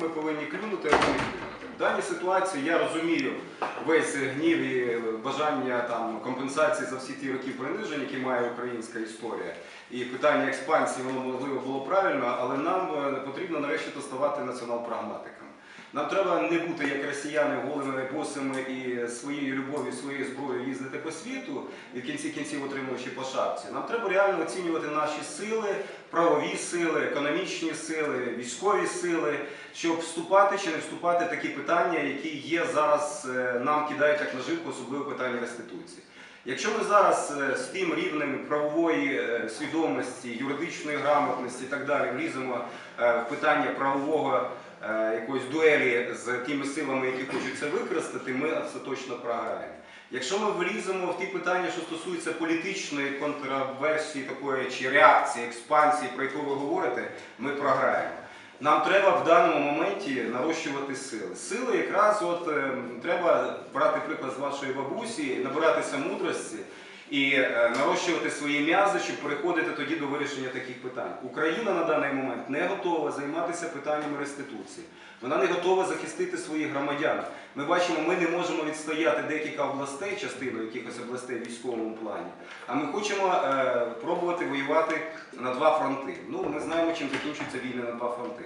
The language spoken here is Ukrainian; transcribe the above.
ми повинні клюнути, а не клюнути. В даній ситуації я розумію весь гнів і бажання там компенсації за всі ті роки принижень, які має українська історія. І питання експансії воно можливо було правильно, але нам е, потрібно нарешті ставати націонал-прагматиками. Нам треба не бути як росіяни голими босими і своєю зброєю їздити по світу і в кінці кінців отримуючи по шапці. Нам треба реально оцінювати наші сили, правові сили, економічні сили, військові сили, щоб вступати чи не вступати в такі питання, які є зараз е, нам кидають як наживку, особливо питання реституції. Якщо ми зараз е, з тим рівнем правової е, свідомості, юридичної грамотності і так далі вліземо в питання правового якоїсь дуелі з тими силами, які хочуть це використати, ми остаточно програємо. Якщо ми вліземо в ті питання, що стосуються політичної контраверсії такої чи реакції, експансії, про яку ви говорите, ми програємо. Нам треба в даному моменті нарощувати сили. Сили якраз от е, треба брати приклад з вашої бабусі, набиратися мудрості і е, нарощувати свої м'язи, щоб переходити тоді до вирішення таких питань. Україна на даний момент не готова займатися питаннями реституції. Вона не готова захистити своїх громадян. Ми бачимо, ми не можемо відстояти декілька областей, частину якихось областей в військовому плані. А ми хочемо е, пробувати воювати на два фронти. Ну, ми знаємо, чим закінчуються війни на два фронти.